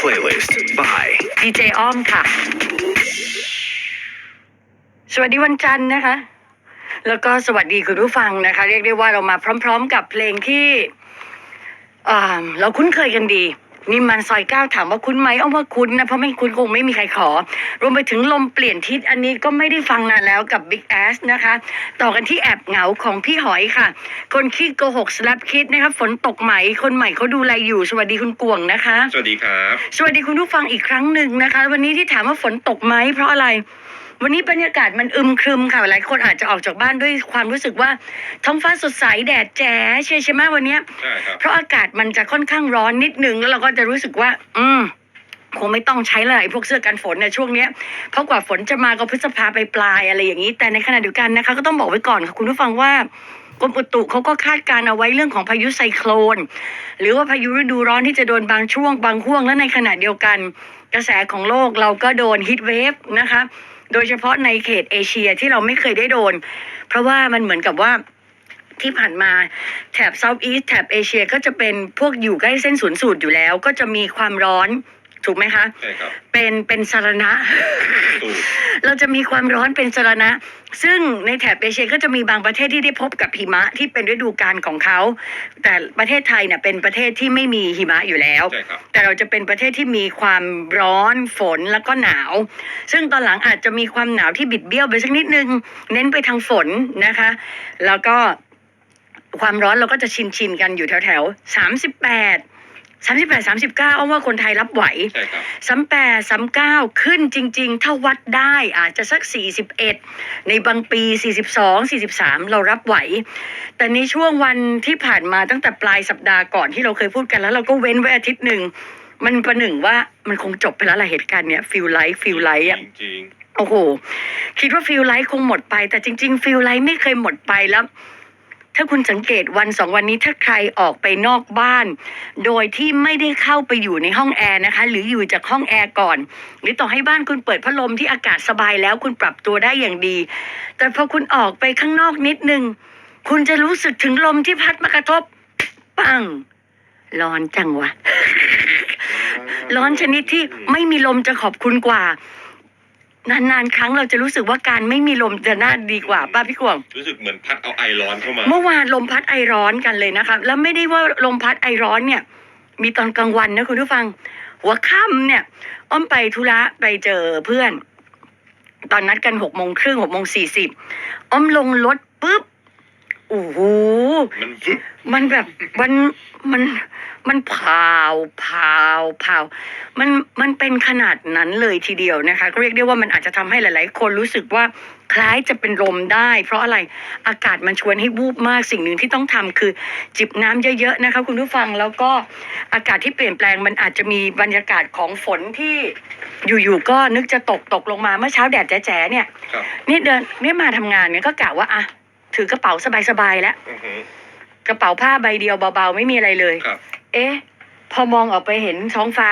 Playlist by ดีเจอ้อมค่ะ สวัสดีวันจันทร์นะคะ แล้วก็สวัสดีคุณผู้ฟังนะคะ เรียกได้ว่าเรามาพร้อม ๆ กับเพลงที่อ่าเราคุ้นเคยกันดี นี่มันซอยเก้าถามว่าคุ้นไหมอ้อมว่าคุ้นนะเพราะไม่คุ้นคงไม่มีใครขอ รวมไปถึงลมเปลี่ยนทิศอันนี้ก็ไม่ได้ฟังนานแล้วกับ Big Ass นะคะ ต่อกันที่แอบเหงาของพี่หอยค่ะ คนขี้โกหกสลับคิดนะคะฝนตกไหมคนใหม่เขาดูแลอยู่สวัสดีคุณกวงนะคะ สวัสดีครับ สวัสดีคุณผู้ฟังอีกครั้งหนึ่งนะคะ วันนี้ที่ถามว่าฝนตกไหมเพราะอะไร วันนี้บรรยากาศมันอึมครึมค่ะหลายคนอาจจะออกจากบ้านด้วยความรู้สึกว่าท้องฟ้าสดใสแดดแจ๋ใช่ใช่ไหมวันเนี้ยใช่ครับเพราะอากาศมันจะค่อนข้างร้อนนิดนึงแล้วเราก็จะรู้สึกว่า อืมคงไม่ต้องใช้เลยไอ้พวกเสื้อกันฝนในช่วงเนี้ยเพราะกว่าฝนจะมาก็พฤษภาไปปลายๆอะไรอย่างนี้ แต่ในขณะเดียวกันนะคะ ก็ต้องบอกไว้ก่อนค่ะคุณผู้ฟังว่ากรมอุตุเขาก็คาดการณ์เอาไว้เรื่องของพายุไซโคลน หรือว่าพายุฤดูร้อนที่จะโดนบางช่วงบางห่วงและในขณะเดียวกัน กระแสของโลกเราก็โดนฮิตเวฟนะคะ โดยเฉพาะในเขตเอเชียที่เราไม่เคยได้โดน เพราะว่ามันเหมือนกับว่าที่ผ่านมาแถบเซาท์อีสแถบเอเชียก็จะเป็นพวกอยู่ใกล้เส้นศูนย์สูตรอยู่แล้ว ก็จะมีความร้อน ถูกไหมคะใช่ครับเป็นเป็นสารณะ ถูก เราจะมีความร้อนเป็นสารณะ ซึ่งในแถบเอเชียก็จะมีบางประเทศที่ได้พบกับหิมะที่เป็นฤดูกาลของเขา แต่ประเทศไทยเนี่ยเป็นประเทศที่ไม่มีหิมะอยู่แล้ว ใช่ครับ แต่เราจะเป็นประเทศที่มีความร้อนฝนแล้วก็หนาว ซึ่งตอนหลังอาจจะมีความหนาวที่บิดเบี้ยวไปสักนิดนึง เน้นไปทางฝนนะคะ แล้วก็ความร้อนเราก็จะชินชินๆกันอยู่แถวแถวสามสิบแปด สามสิบแปดสามสิบเก้าเอาว่าคนไทยรับไหวใช่ครับ สามแปดสามเก้าขึ้นจริง ๆ ถ้าวัดได้อาจจะสักสี่สิบเอ็ดในบางปีสี่สิบสองสี่สิบสามเรารับไหว แต่ในช่วงวันที่ผ่านมาตั้งแต่ปลายสัปดาห์ก่อนที่เราเคยพูดกันแล้ว เราก็เว้นไว้อาทิตย์หนึ่ง มันประหนึ่งว่ามันคงจบไปแล้วล่ะเหตุการณ์เนี้ยฟิลไลท์ฟิลไลท์อะจริงโอ้โห คิดว่าฟิลไลท์คงหมดไป แต่จริง ๆ ฟิลไลท์ไม่เคยหมดไปแล้ว ถ้าคุณสังเกตวันสองวันนี้ถ้าใครออกไปนอกบ้าน โดยที่ไม่ได้เข้าไปอยู่ในห้องแอร์นะคะ หรืออยู่จากห้องแอร์ก่อน หรือต่อให้บ้านคุณเปิดพัดลมที่อากาศสบายแล้วคุณปรับตัวได้อย่างดี แต่พอคุณออกไปข้างนอกนิดนึง คุณจะรู้สึกถึงลมที่พัดมากระทบ ปัง ร้อนจังวะร้อนชนิดที่ไม่มีลมจะขอบคุณกว่า นานๆ ครั้งเราจะรู้สึกว่าการไม่มีลมจะน่าดีกว่าป้าพี่กวางรู้สึกเหมือนพัดเอาไอร้อนเข้ามา เมื่อวานลมพัดไอร้อนกันเลยนะคะ แล้วไม่ได้ว่าลมพัดไอร้อนเนี่ย มีตอนกลางวันนะคุณผู้ฟัง หัวค่ำเนี่ย อ้อมไปธุระไปเจอเพื่อน ตอนนัดกันหกโมงครึ่งหกโมงสี่สิบอ้อมลงรถปุ๊บ โอ้โหมันฟึบมันแบบมันมันมันเผาเผาเผามันมันเป็นขนาดนั้นเลยทีเดียวนะคะก็เรียกได้ว่ามันอาจจะทำให้หลาย ๆ คนรู้สึกว่าคล้ายจะเป็นลมได้ เพราะอะไรอากาศมันชวนให้วูบมากสิ่งหนึ่งที่ต้องทำคือ จิบน้ำเยอะ ๆ นะคะ คุณผู้ฟังแล้วก็อากาศที่เปลี่ยนแปลงมันอาจจะมีบรรยากาศของฝนที่อยู่ๆก็นึกจะตกตกลงมาเมื่อเช้าแดดแจ๋ๆเนี่ยครับนี่เดินนี่มาทำงานเนี่ยก็กะว่าอะ ถือกระเป๋าสบายๆแล้วอือฮึกระเป๋าผ้าใบเดียวเบาๆ ไม่มีอะไรเลย ครับ เอ๊ะ พอมองออกไปเห็นท้องฟ้า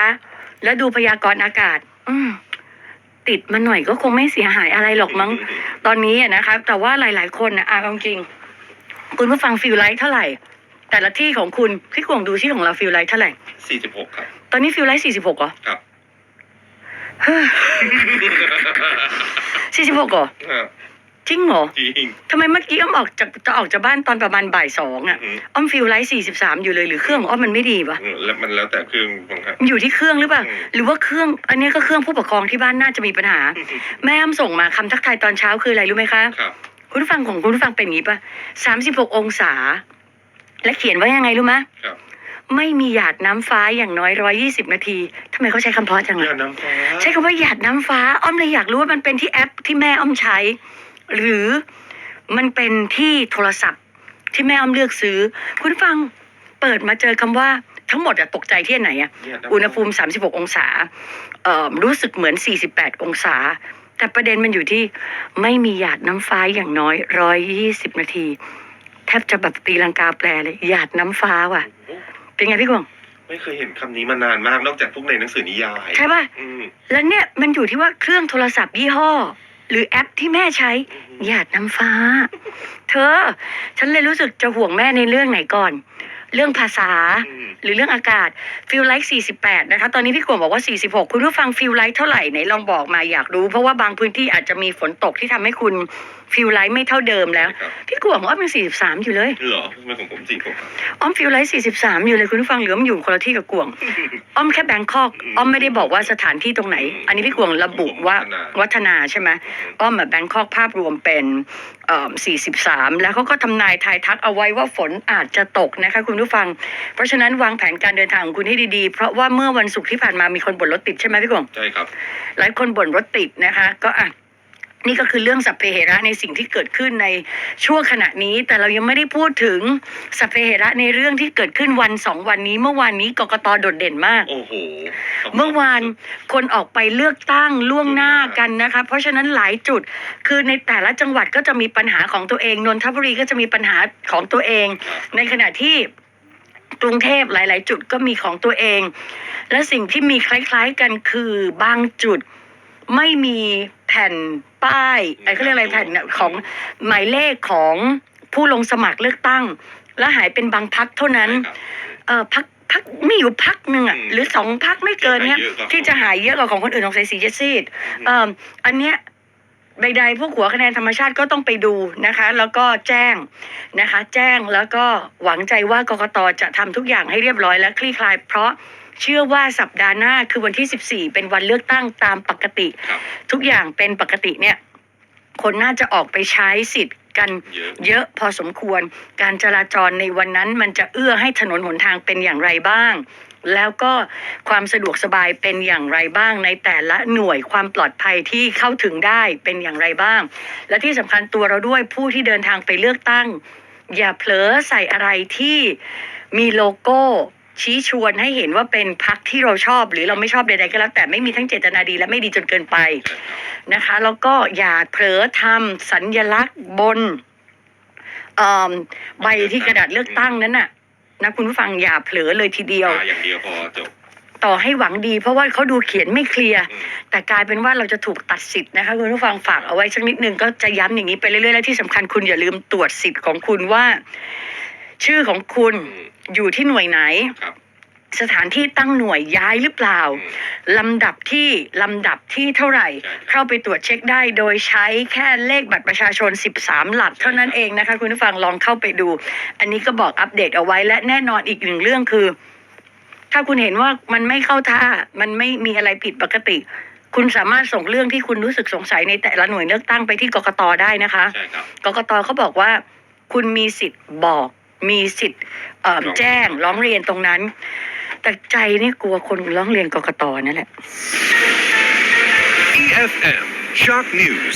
แล้วดูพยากรณ์อากาศ อืมติดมาหน่อยก็คงไม่เสียหายอะไรหรอกมั้ง ตอนนี้อะนะคะ แต่ว่าหลาย ๆ คนนะอาจริงๆคุณผู้ฟังฟิลไลท์เท่าไหร่ แต่ละที่ของคุณพี่กวงดูที่ของเราฟิลไลท์เท่าไหร่ สี่สิบหกครับ ตอนนี้ฟิลไลท์สี่สิบหกเหรอครับ สี่สิบหกเหรออ่า จริงเหรอจริง ทำไมเมื่อกี้อ้อมออกจากจะออกจากบ้านตอนประมาณบ่ายสองอะอือฮึอ้อมฟิลไลท์สี่สิบสามอยู่เลยหรือเครื่องของอ้อมมันไม่ดีปะแล้วมันแล้วแต่เครื่องของครับอยู่ที่เครื่องหรือเปล่าอืม หรือว่าเครื่อง อันนี้ก็เครื่องผู้ปกครองที่บ้านน่าจะมีปัญหา แม่อ้ำส่งมาคำทักทายตอนเช้าคืออะไรรู้ไหมคะ ครับ คุณผู้ฟังของคุณผู้ฟังเป็นอย่างนี้ปะสามสิบหกองศา และเขียนไว้ยังไงรู้ไหมะครับ ไม่มีหยาดน้ำฟ้าอย่างน้อยร้อยี่สิบนาทีทำไมเขาใช้คำเพราะจังยาอะน้ำฟ้าใช้คำว่าหยาดน้ำฟ้า อ้อมเลยอยากรู้ว่ามันเป็นที่แอปที่แม่อ้อมใช้ หรือมันเป็นที่โทรศัพท์ที่แม่อ้อมเลือกซื้อ คุณผู้ฟังเปิดมาเจอคำว่าทั้งหมดอะตกใจที่ไหนอะยาำฟ้าอุณหภูมิ 36 องศาเอ่อรู้สึกเหมือน 48 องศา แต่ประเด็นมันอยู่ที่ไม่มีหยาดน้ำฟ้าอย่างน้อย 120 นาที แทบจะแบบตีลังกาแปลเลยหยาดน้ำฟ้าว่ะโอ้โหเป็นไงพี่กวางไม่เคยเห็นคำนี้มานานมากนอกจากพวกในหนังสือนิยาย ใช่ป่ะอืมแล้วเนี่ยมันอยู่ที่ว่าเครื่องโทรศัพท์ยี่ห้อ หรือแอปที่แม่ใช้หยาดน้ำฟ้า เธอ ฉันเลยรู้สึกจะห่วงแม่ในเรื่องไหนก่อน เรื่องภาษาอืมหรือเรื่องอากาศฟิลไลท์48 นะคะ ตอนนี้พี่กวงบอกว่า 46 คุณผู้ฟังฟิลไลท์เท่าไหร่ไหนลองบอกมาอยากรู้ เพราะว่าบางพื้นที่อาจจะมีฝนตกที่ทำให้คุณฟิลไลท์ไม่เท่าเดิมแล้วครับพี่กวงว่าเป็น43 อยู่เลยเหรอทำไมของผมสี่ผมอ้อมฟิลไลท์43 อยู่เลยคุณผู้ฟังเหลือมนอยู่คนละที่กับกวงอ้อมแค่แบงคอกอ้อมไม่ได้บอกว่าสถานที่ตรงไหน อันนี้พี่กวงระบุว่าวัฒนาใช่ไหมอ้อมแบบแบงคอกภาพรวมเป็นเอ่อ43 แล้วเขาก็ทำนายทายทักเอาไว้ว่าฝนอาจจะตกนะคะคุณผู้ฟัง เพราะฉะนั้นวางแผนการเดินทางของคุณให้ดีๆ เพราะว่าเมื่อวันศุกร์ที่ผ่านมามีคนบ่นรถติดใช่ไหมพี่กวงใช่ครับ หลายคนบ่นรถติดนะคะ ก็อะนี่ก็คือเรื่องสัพเพเหระในสิ่งที่เกิดขึ้นในช่วงขณะนี้ แต่เรายังไม่ได้พูดถึงสัพเพเหระในเรื่องที่เกิดขึ้นวันสองวันนี้ เมื่อวานนี้กกตโดดเด่นมาก โอ้โหเมื่อวานคนออกไปเลือกตั้งล่วงหน้ากันนะคะ เพราะฉะนั้นหลายจุดคือในแต่ละจังหวัดก็จะมีปัญหาของตัวเองนนทบุรีก็จะมีปัญหาของตัวเอง ในขณะที่ กรุงเทพหลาย ๆ จุดก็มีของตัวเอง และสิ่งที่มีคล้าย ๆ กันคือบางจุดไม่มีแผ่นป้ายไอ้เขาเรียกอะไรแผ่นเนี่ยของหมายเลขของผู้ลงสมัครเลือกตั้ง และหายเป็นบางพักเท่านั้นใช่ครับเออพักพักมีอยู่พักหนึ่งอะอืมหรือสองพักไม่เกินเนี้ยที่หายเยอะกว่าที่จะหายเยอะกว่าของคนอื่นของสายสีเจดซีดเอ่ออันเนี้ย ใดๆพวกหัวคะแนนธรรมชาติก็ต้องไปดูนะคะ แล้วก็แจ้งนะคะ แจ้งแล้วก็หวังใจว่ากกตจะทำทุกอย่างให้เรียบร้อยและคลี่คลาย เพราะเชื่อว่าสัปดาห์หน้าคือวันที่ 14 เป็นวันเลือกตั้งตามปกติครับทุกอย่างเป็นปกติเนี่ย คนน่าจะออกไปใช้สิทธิ์กันเยอะเยอะพอสมควร การจราจรในวันนั้นมันจะเอื้อให้ถนนหนทางเป็นอย่างไรบ้าง แล้วก็ความสะดวกสบายเป็นอย่างไรบ้างในแต่ละหน่วยความปลอดภัยที่เข้าถึงได้เป็นอย่างไรบ้าง และที่สำคัญตัวเราด้วยผู้ที่เดินทางไปเลือกตั้ง อย่าเผลอใส่อะไรที่มีโลโก้ชี้ชวนให้เห็นว่าเป็นพักที่เราชอบ หรือเราไม่ชอบใดๆก็แล้ว แต่ไม่มีทั้งเจตนาดีและไม่ดีจนเกินไปนะคะ แล้วก็อย่าเผลอทำสัญญลักษณ์บนใบที่กระดาษเลือกตั้งนั้นน่ะ นะคุณผู้ฟังอย่าเผลอเลยทีเดียว อ่าอย่างเดียวพอจบ ต่อให้หวังดี เพราะว่าเขาดูเขียนไม่เคลียร์ อืม แต่กลายเป็นว่าเราจะถูกตัดสิทธิ์นะคะคุณผู้ฟังฝากเอาไว้สักนิดนึงก็จะย้ำอย่างนี้ไปเรื่อยๆและที่สำคัญคุณอย่าลืมตรวจสิทธิ์ของคุณว่า ชื่อของคุณอืมอยู่ที่หน่วยไหน ครับ สถานที่ตั้งหน่วยย้ายหรือเปล่าอืมลำดับที่ลำดับที่เท่าไหร่ใช่ครับเข้าไปตรวจเช็คได้โดยใช้แค่เลขบัตรประชาชน 13 หลักเท่านั้นเองนะคะ คุณผู้ฟังลองเข้าไปดู อันนี้ก็บอกอัปเดตเอาไว้และแน่นอนอีกหนึ่งเรื่องคือ ถ้าคุณเห็นว่ามันไม่เข้าท่า มันไม่มีอะไรผิดปกติ คุณสามารถส่งเรื่องที่คุณรู้สึกสงสัยในแต่ละหน่วยเลือกตั้งไปที่กกตได้นะคะใช่ครับกกตเขาบอกว่า คุณมีสิทธิ์บอก มีสิทธิ์เอ่อร้องแจ้งร้องเรียนตรงนั้น แต่ใจนี่กลัวคนร้องเรียนกกตนั่นแหละ EFM Shock News.